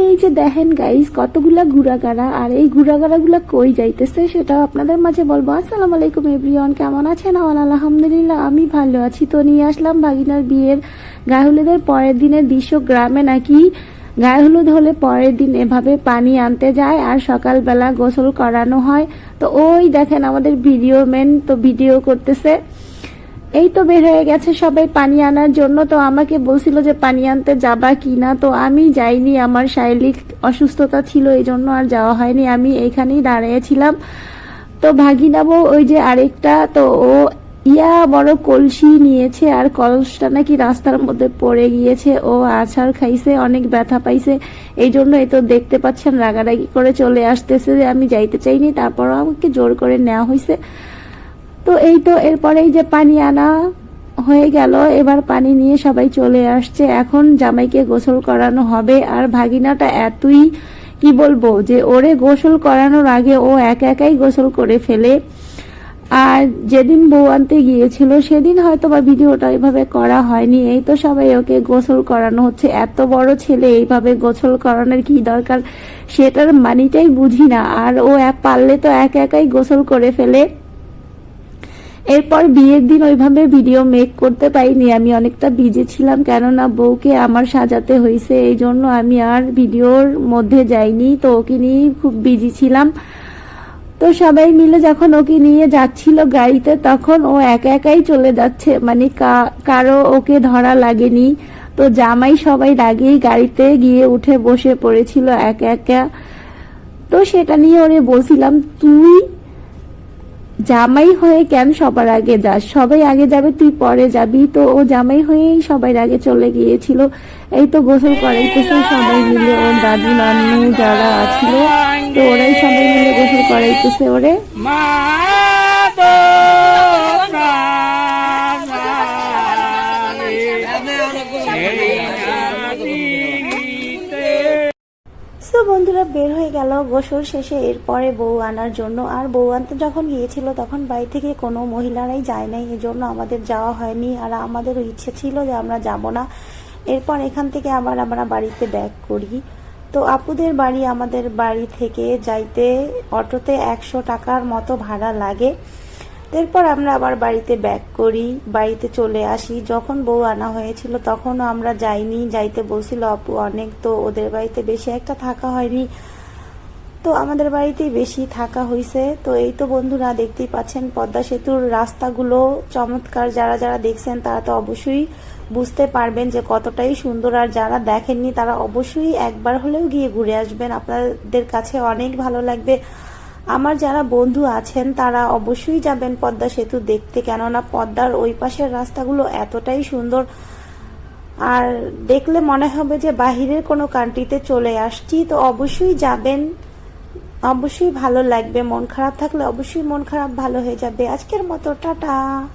এই যে দেখেন গাইজ কতগুলা ঘুরাগাড়া, আর এই ঘুরাগাড়াগুলা কই যাইতেছে সেটা আপনাদের মাঝে বলব। আসসালামু আলাইকুম এভরিওয়ান কেমন আছেন? আলহামদুলিল্লাহ, আমি ভালো আছি। তো নিয়ে আসলাম ভাগিনার বিয়ের গায়ে হলুদের পরের দিনের দৃশ্য গ্রামে নাকি গায়ে হলুদ হলে পরের দিন এভাবে পানি আনতে যায় আর সকালবেলা গোসল করানো হয়। তো ওই দেখেন আমাদের ভিডিও মেন তো ভিডিও করতেছে। এই তো বের হয়ে গেছে সবাই পানি আনার জন্য। তো আমাকে বলছিল যে, পানি আনতে যাবা কি না? তো আমি যাইনি, আমার শারীরিক অসুস্থতা ছিল এই জন্য আর যাওয়া হয়নি। আমি এইখানেই দাঁড়িয়েছিলাম তো ভাগিনাবো ওই যে আরেকটা, তো ও ইয়া বড় কলসি নিয়েছে আর কলসটা নাকি রাস্তার মধ্যে পড়ে গিয়েছে। ও আছাড় খাইছে, অনেক ব্যথা পাইছে। এই জন্য এই তো দেখতে পাচ্ছেন, রাগারাগি করে চলে আসতেছে। যে আমি যাইতে চাইনি, তারপরও আমাকে জোর করে নেওয়া হয়েছে তো এই তো এরপরেই যে পানি আনা হয়ে গেল, এবার পানি নিয়ে সবাই চলে আসছে। এখন জামাইকে গোসল করানো হবে। আর ভাগিনাটা এতই, কি বলব, যে ওরে গোসল করানোর আগে ও একা একাই গোসল করে ফেলে। আর যেদিন বউ আনতে গিয়েছিল, সেদিন হয়তো বা ভিডিওটা এইভাবে করা হয়নি। এই তো সবাই ওকে গোসল করানো হচ্ছে। এত বড় ছেলে, এইভাবে গোসল করানোর কি দরকার? সেটার মানিটাই বুঝি না। আর ও পারলে তো একা একাই গোসল করে ফেলে। এরপর বিয়ের দিন ওইভাবে ভিডিও মেক করতে পারিনি। আমি অনেকটা বিজি ছিলাম, কেননা বউকে আমার সাজাতে হয়েছে, এই জন্য আমি আর ভিডিওর মধ্যে যাইনি। তো ওকে নিয়েই খুব বিজি ছিলাম। তো সবাই মিলে যখন ওকে নিয়ে যাচ্ছিল গাড়িতে, তখন ও একা একাই চলে যাচ্ছে। মানে কারও ওকে ধরা লাগেনি। তো জামাই সবাই আগেই গাড়িতে গিয়ে উঠে বসে পড়েছিল একা একা। তো সেটা নিয়ে ওরে বলছিলাম, তুই জামাই হয়ে কেন সবার আগে যাস সবাই আগে যাবে, তুই পরে যাবি। তো ও জামাই হয়েই সবার আগে চলে গিয়েছিল। এই তো গোসল করাইতেছে সবাই মিলে ওর দাদু, নানু যারা আছিল তো ওরাই সবাই মিলে গোসল করাইতেছে ওরে। বন্ধুরা বের হয়ে গেল। গোসল শেষে এরপরে বউ আনার জন্য। আর বউ আনতে যখন গিয়েছিল, তখন বাড়ি থেকে কোনো মহিলারাই যায় নাই। এই জন্য আমাদের যাওয়া হয়নি। আর আমাদেরও ইচ্ছে ছিল যে আমরা যাব না। এরপর এখান থেকে আবার আমরা বাড়িতে ব্যাক করি। তো আপুদের বাড়ি আমাদের বাড়ি থেকে যাইতে অটোতে একশো টাকার মতো ভাড়া লাগে। এরপর আমরা আবার বাড়িতে ব্যাক করি, বাড়িতে চলে আসি। যখন বউ আনা হয়েছিল তখনও আমরা যাইনি, যাইতে বলছিল, আপু, অনেক তো ওদের বাড়িতে বেশি একটা থাকা হয়নি। তো আমাদের বাড়িতেই বেশি থাকা হয়েছে তো এই তো বন্ধুরা, দেখতেই পাচ্ছেন পদ্মা সেতুর রাস্তাগুলো চমৎকার। যারা যারা দেখছেন তারা তো অবশ্যই বুঝতে পারবেন যে কতটাই সুন্দর। আর যারা দেখেননি তারা অবশ্যই একবার হলেও গিয়ে ঘুরে আসবেন। আপনাদের কাছে অনেক ভালো লাগবে। আমার যারা বন্ধু আছেন, তারা অবশ্যই যাবেন পদ্মা সেতু দেখতে, কেননা পদ্মার ওই পাশের রাস্তাগুলো এতটাই সুন্দর। আর দেখলে মনে হবে যে বাহিরের কোনো কান্ট্রিতে চলে আসছি, তো অবশ্যই যাবেন। অবশ্যই ভালো লাগবে। মন খারাপ থাকলে অবশ্যই মন খারাপ ভালো হয়ে যাবে। আজকের মতো, টাটা।